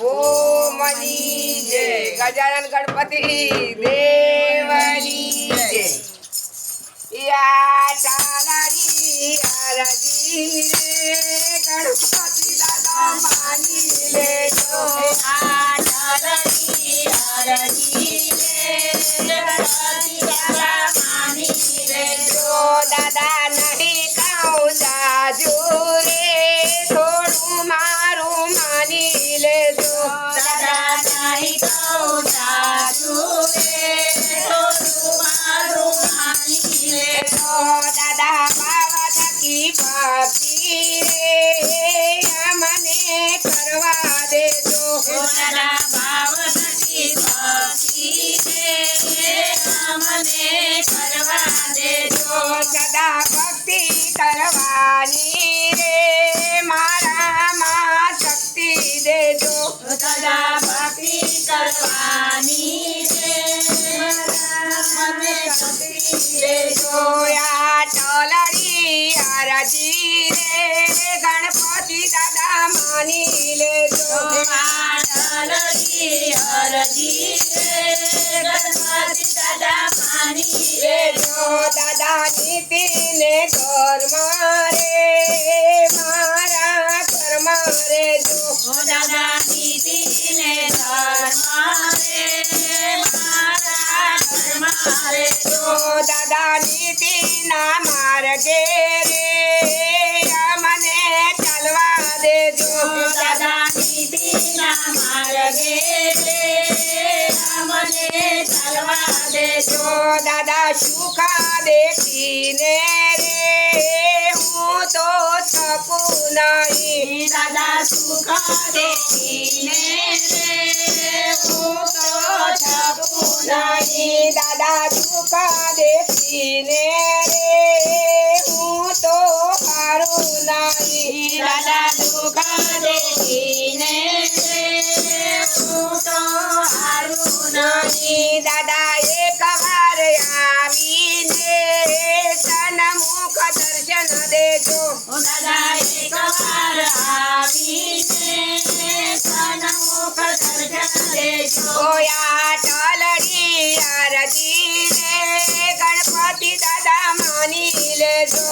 ભોમની જય ગજાનન ગણપતિ દેવની જય યા ચાલાડી આરતી રે ગણપતિ દાદા માની લેજો જો દાદા નહીં સદા ભક્તિ કરવાની રે. મારામાં શક્તિ દેજો. સદા ભક્તિ કરવાની મને શક્તિ દેજો. જોયા ટોલડી આરજી રે. ગણપતિ દાદા માની લેજો. રે. ગણપતિ દાદા માની લેજો. નીતિને ઘરમાં રે મારા ઘરમાં રેજો જો. દાદા નીતિને ધર્મ રે મારા ધર્મ રે જો. દાદા નીતિના માર્ગે ચાલવા દેજો, દાદા સુખા દેખીને રે. હું તો થકું નહીં. દાદા સુખ દેખીને રે. હું તો છપું નહીં. દાદા સુખા દેખીને રે. હું તો હારું હું તો હારું નહીં નહીં દાદા એક વાર આવીને સન્મુખ દર્શન દેજો ઓ દાદા એક વાર આવીને સન્મુખ દર્શન દેજો ઓયા ટલડી આરતી રે ગણપતિ દાદા માની લેજો